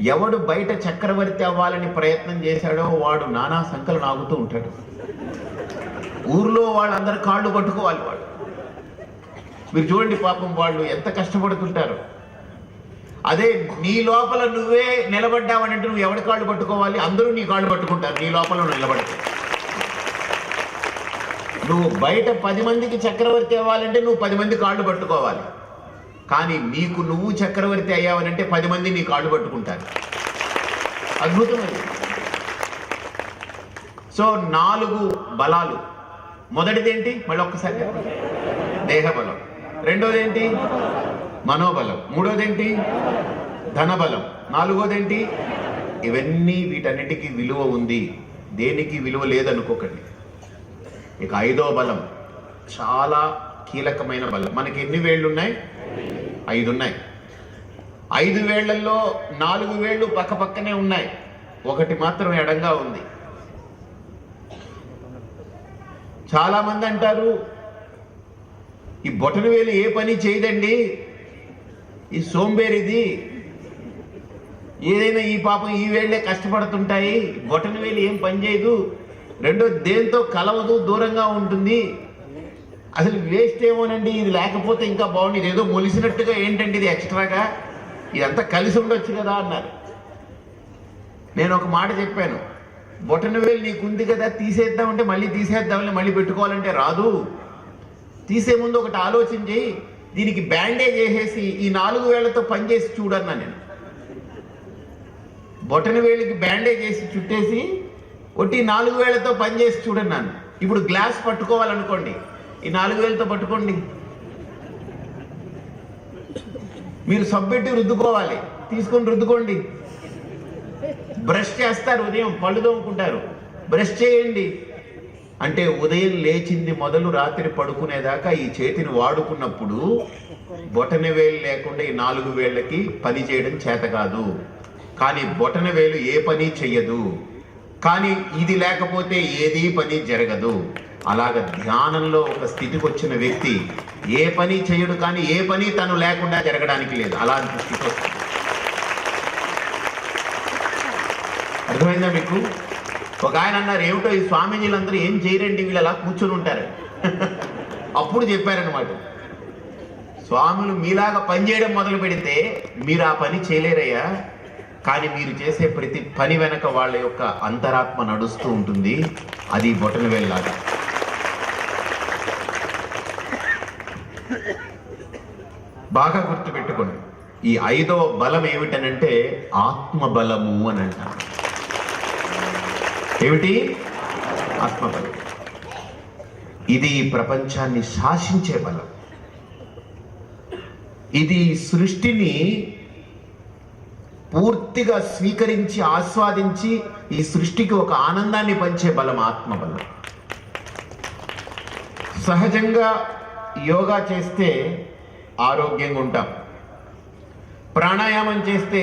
ఎవడు బయట చక్రవర్తి అవ్వాలని ప్రయత్నం చేశాడో వాడు నానా సంకలు నాగుతూ ఉంటాడు. ఊర్లో వాళ్ళందరూ కాళ్ళు పట్టుకోవాలి వాడు మీరు చూడండి పాపం వాళ్ళు ఎంత కష్టపడుతుంటారు. అదే నీ లోపల నువ్వే నిలబడ్డావనంటే నువ్వు ఎవడి కాళ్ళు పట్టుకోవాలి? అందరూ నీ కాళ్ళు పట్టుకుంటారు. నీ లోపల నువ్వు నువ్వు బయట పది మందికి చక్రవర్తి అవ్వాలంటే నువ్వు పది మంది కాళ్ళు పట్టుకోవాలి. కానీ నీకు నువ్వు చక్రవర్తి అయ్యావనంటే పది మంది నీ కాళ్ళు పట్టుకుంటారు. అద్భుతమైన సో నాలుగు బలాలు. మొదటిది ఏంటి మళ్ళీ ఒక్కసారి దేహబలం. రెండోది ఏంటి మనోబలం. మూడోది ఏంటి ధనబలం. నాలుగోది ఏంటి ఇవన్నీ వీటన్నిటికీ విలువ ఉంది. దేనికి విలువ లేదనుకోకండి. ఇక ఐదో బలం. చాలా కీలకమైన బలం. మనకి ఎన్ని వేళ్ళు ఉన్నాయి ఐదు ఉన్నాయి ఐదు వేళ్ళలో నాలుగు వేళ్ళు పక్క పక్కనే ఉన్నాయి. ఒకటి మాత్రం ఎడంగా ఉంది. చాలా మంది అంటారు ఈ బొటను వేలు ఏ పని చేయదండి? ఈ సోంబేరిది? ఏదైనా ఈ పాపం ఈ వేళ్ళే కష్టపడుతుంటాయి. బొటన వేలు ఏం పని చేయదు. రెండో దేంతో కలవదు దూరంగా ఉంటుంది. అసలు వేస్ట్ ఏమోనండి ఇది లేకపోతే ఇంకా బాగుంది ఏదో మొలిసినట్టుగా ఏంటండి ఇది ఎక్స్ట్రాగా? ఇదంతా కలిసి ఉండొచ్చు కదా అన్నారు. నేను ఒక మాట చెప్పాను. బొటన నీకుంది కదా తీసేద్దామంటే మళ్ళీ తీసేద్దామని మళ్ళీ పెట్టుకోవాలంటే రాదు. తీసే ముందు ఒకటి ఆలోచన చేయి. దీనికి బ్యాండేజ్ వేసేసి ఈ నాలుగు వేలతో పనిచేసి చూడన్నా నేను. బొటన వేలికి బ్యాండేజ్ వేసి చుట్టేసి ఒట్టి నాలుగు వేలతో పనిచేసి చూడన్నాను. ఇప్పుడు గ్లాస్ పట్టుకోవాలనుకోండి. ఈ నాలుగు వేలతో పట్టుకోండి. మీరు సబ్బెట్టి రుద్దుకోవాలి. తీసుకొని రుద్దుకోండి. బ్రష్ చేస్తారు ఉదయం పళ్ళు తోముకుంటారు. బ్రష్ చేయండి. అంటే ఉదయం లేచింది మొదలు రాత్రి పడుకునేదాకా ఈ చేతిని వాడుకున్నప్పుడు బొటన వేలు లేకుండా ఈ నాలుగు వేళ్ళకి పని చేయడం చేత కాదు. కానీ బొటన వేలు ఏ పని చెయ్యదు. కానీ ఇది లేకపోతే ఏదీ పని జరగదు. అలాగ ధ్యానంలో ఒక స్థితికి వచ్చిన వ్యక్తి ఏ పని చేయడు కానీ ఏ పని తను లేకుండా జరగడానికి లేదు. అలాంటి స్థితి వస్తుంది. అర్థమైందా మీకు? ఒక ఆయన అన్నారు ఏమిటో ఈ స్వామీజీలందరూ ఏం చేయరండి? వీళ్ళు అలా కూర్చొని ఉంటారు. అప్పుడు చెప్పారనమాట స్వాములు మీలాగా పని చేయడం మొదలు పెడితే మీరు ఆ పని చేయలేరయ్యా. కానీ మీరు చేసే ప్రతి పని వెనక వాళ్ళ యొక్క అంతరాత్మ నడుస్తూ ఉంటుంది. అది బొటన వేళ్ళలాగా బాగా గుర్తుపెట్టుకోండి. ఈ ఐదో బలం ఏమిటనంటే ఆత్మబలము అని అంటారు ఏమిటి? ఆత్మబలం. ఇది ప్రపంచాన్ని శాసించే బలం. ఇది సృష్టిని పూర్తిగా స్వీకరించి ఆస్వాదించి ఈ సృష్టికి ఒక ఆనందాన్ని పంచే బలం ఆత్మబలం. సహజంగా యోగా చేస్తే ఆరోగ్యంగా ఉంటాం. ప్రాణాయామం చేస్తే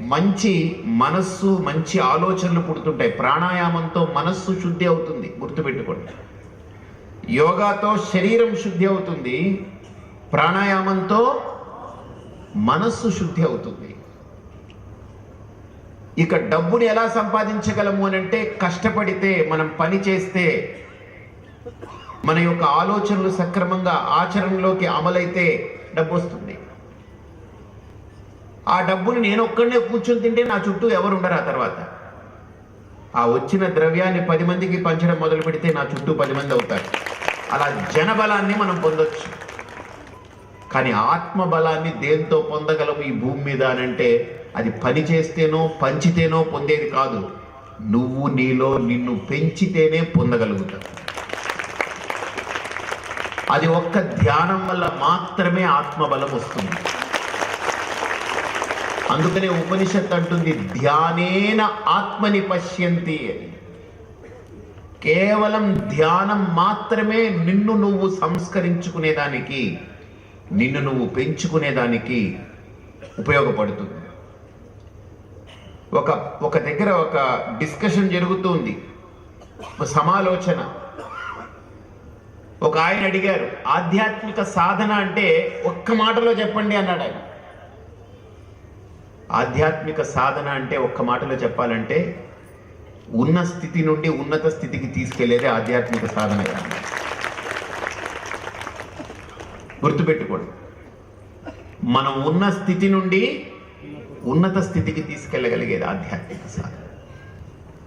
మంచి మనస్సు మంచి ఆలోచనలు పుడుతుంటాయి. ప్రాణాయామంతో మనస్సు శుద్ధి అవుతుంది. గుర్తుపెట్టుకోండి. యోగాతో శరీరం శుద్ధి అవుతుంది. ప్రాణాయామంతో మనస్సు శుద్ధి అవుతుంది. ఇక డబ్బుని ఎలా సంపాదించగలము అని అంటే కష్టపడితే మనం పని చేస్తే మన యొక్క ఆలోచనలు సక్రమంగా ఆచరణలోకి అమలైతే డబ్బు వస్తుంది. ఆ డబ్బుని నేను ఒక్కడనే కూర్చొని తింటే నా చుట్టూ ఎవరు ఉండరు ఆ తర్వాత. ఆ వచ్చిన ద్రవ్యాన్ని పది మందికి పంచడం మొదలు పెడితే నా చుట్టూ పది మంది అవుతారు. అలా జనబలాన్ని మనం పొందొచ్చు. కానీ ఆత్మ బలాన్ని దేంతో పొందగలము ఈ భూమి మీద అని అంటే అది పని చేస్తేనో పంచితేనో పొందేది కాదు. నువ్వు నీలో నిన్ను పెంచితేనే పొందగలుగుతావు. అది ఒక్క ధ్యానం వల్ల మాత్రమే ఆత్మబలం వస్తుంది. అందుకనే ఉపనిషత్ అంటుంది ధ్యానేన ఆత్మని పశ్యంతి అని. కేవలం ధ్యానం మాత్రమే నిన్ను నువ్వు సంస్కరించుకునేదానికి నిన్ను నువ్వు పెంచుకునేదానికి ఉపయోగపడుతుంది. ఒక ఒక దగ్గర ఒక డిస్కషన్ జరుగుతుంది సమాలోచన. ఒక ఆయన అడిగారు ఆధ్యాత్మిక సాధన అంటే ఒక్క మాటలో చెప్పండి అన్నాడు ఆయన. ఆధ్యాత్మిక సాధన అంటే ఒక్క మాటలో చెప్పాలంటే ఉన్న స్థితి నుండి ఉన్నత స్థితికి తీసుకెళ్ళేదే ఆధ్యాత్మిక సాధన గుర్తుపెట్టుకోండి మనం ఉన్న స్థితి నుండి ఉన్నత స్థితికి తీసుకెళ్ళగలిగేది ఆధ్యాత్మిక సాధన.